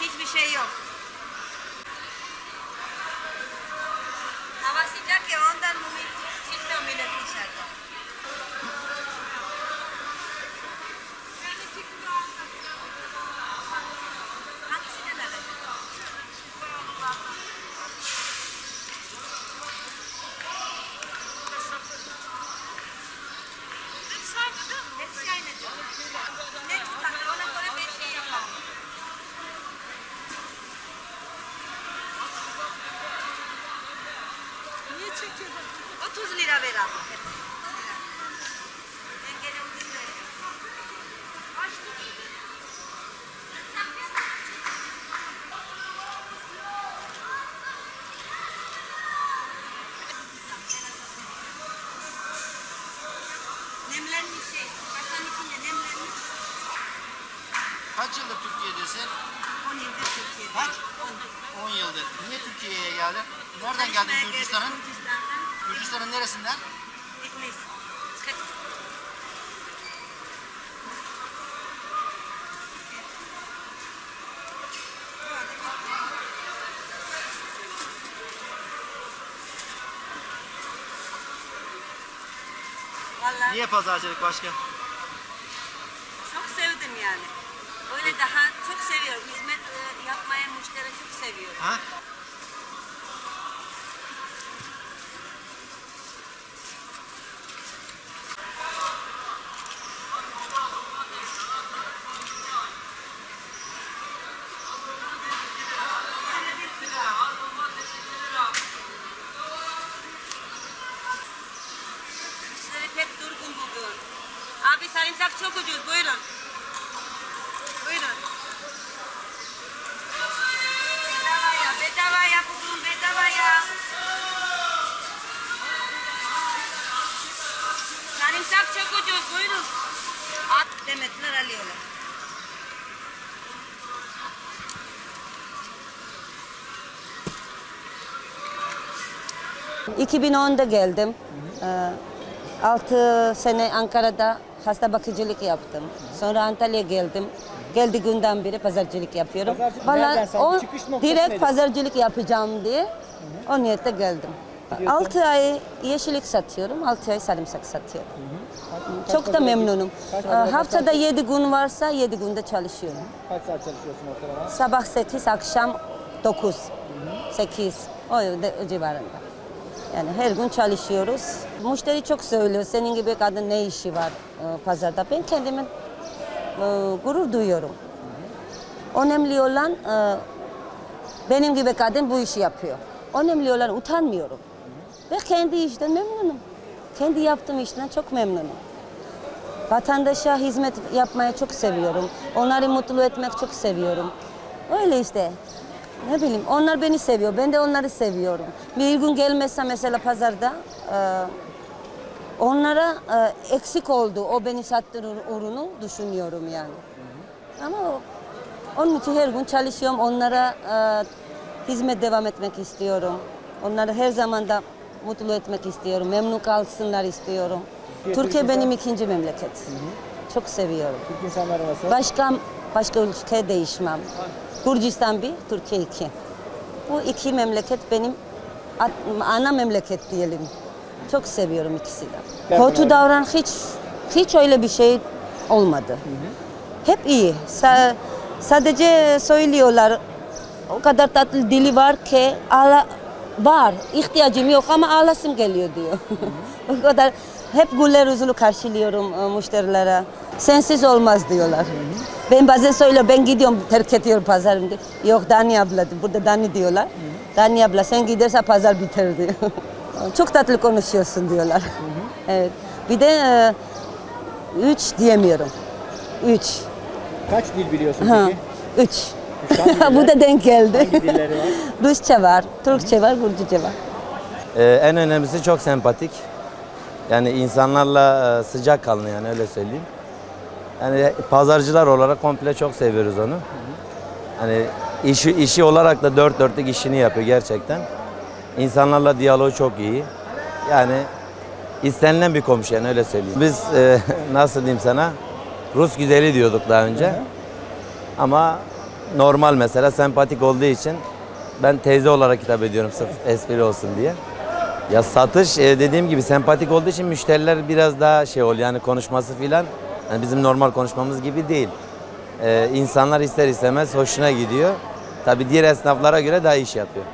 hiçbir şey yok. 30 lira ver abla. Ben gene ucuz veriyorum. Nemlenmiş şey. Kasanın içinde nemlenmiş. Kaç yıldır Türkiye'desin? 10 yıldır Türkiye'de. Kaç? 10 yıldır. Niye Türkiye'ye geldin? Nereden geldin Gürcistan'ın? Gürcistan'ın neresinden? Bitlis. Vallahi Niye pazarcılık başka? çok sevdim yani. Öyle daha çok seviyorum. Hizmet e, yapmaya müşteri çok seviyorum. Ha? Sarımsak çok ucuz. Buyurun. Buyurun. Bedava ya. Bedava ya buldum. Bedava ya. Sarımsak çok ucuz. Buyurun. At demediler alıyorlar. Hı. 2010'da geldim. 6 sene Ankara'da hasta bakıcılık yaptım. Sonra Antalya'ya geldim. Geldi günden beri pazarcılık yapıyorum. Pazarcılık nereden sen? o Çıkış noktası direkt nedir? pazarcılık yapacağım diye o niyette geldim. 6 ay yeşillik satıyorum, 6 ay sarımsak satıyorum. Kaç Çok da memnunum. Kaç Ee, Haftada kaç- 7 gün varsa 7 günde çalışıyorum. Kaç saat çalışıyorsun ortalama? Sabah 8, akşam 9, 8 o, o civarında. Yani her gün çalışıyoruz. Müşteri çok söylüyor, senin gibi kadın ne işi var e, pazarda. Ben kendime e, gurur duyuyorum. Önemli olan e, benim gibi kadın bu işi yapıyor. Önemli olan utanmıyorum. Ve kendi işten memnunum. Kendi yaptığım işten çok memnunum. Vatandaşa hizmet yapmayı çok seviyorum. Onları mutlu etmek çok seviyorum. Öyle işte. Ne bileyim onlar beni seviyor. Ben de onları seviyorum. Bir gün gelmezse mesela pazarda e, onlara e, eksik oldu. O beni sattığı ür- ürünü düşünüyorum yani. Ama o- onun için her gün çalışıyorum. Onlara e, hizmet devam etmek istiyorum. Onları her zaman da mutlu etmek istiyorum. Memnun kalsınlar istiyorum. Türkiye, Türkiye benim ikinci memleket. Çok seviyorum. Türk insanları nasıl? Başka başka ülke değişmem. Gürcistan bir, Türkiye iki. Bu iki memleket benim ana memleket diyelim. Çok seviyorum ikisi de. Kötü davran hiç hiç öyle bir şey olmadı. Hep iyi. Sa- sadece söylüyorlar o kadar tatlı dili var ki ağla var. ihtiyacım yok ama ağlasım geliyor diyor. o kadar hep güler yüzlü karşılıyorum e, müşterilere. Sensiz olmaz diyorlar. Ben bazen söylüyorum ben gidiyorum terk ediyorum pazarım diyor. Yok Dani abla burada Dani diyorlar. Dani abla sen giderse pazar biter diyor. Çok tatlı konuşuyorsun diyorlar. Evet. Bir de e, üç diyemiyorum. Üç. Kaç dil biliyorsun Ha, peki? üç. hangi Bu diller? da denk geldi. Hangi dilleri var? Rusça var, Türkçe var, Gürcüce var. Ee, en önemlisi çok sempatik. Yani insanlarla e, sıcak kalın yani öyle söyleyeyim. Yani pazarcılar olarak komple çok seviyoruz onu. Hani işi işi olarak da dört dörtlük işini yapıyor gerçekten. İnsanlarla diyaloğu çok iyi. Yani istenilen bir komşu yani öyle söyleyeyim. Biz e, nasıl diyeyim sana Rus güzeli diyorduk daha önce. Ama normal mesela sempatik olduğu için ben teyze olarak hitap ediyorum sırf espri olsun diye. Ya satış e, dediğim gibi sempatik olduğu için müşteriler biraz daha şey oluyor yani konuşması filan yani bizim normal konuşmamız gibi değil. E, insanlar ister istemez hoşuna gidiyor. Tabii diğer esnaflara göre daha iş yapıyor.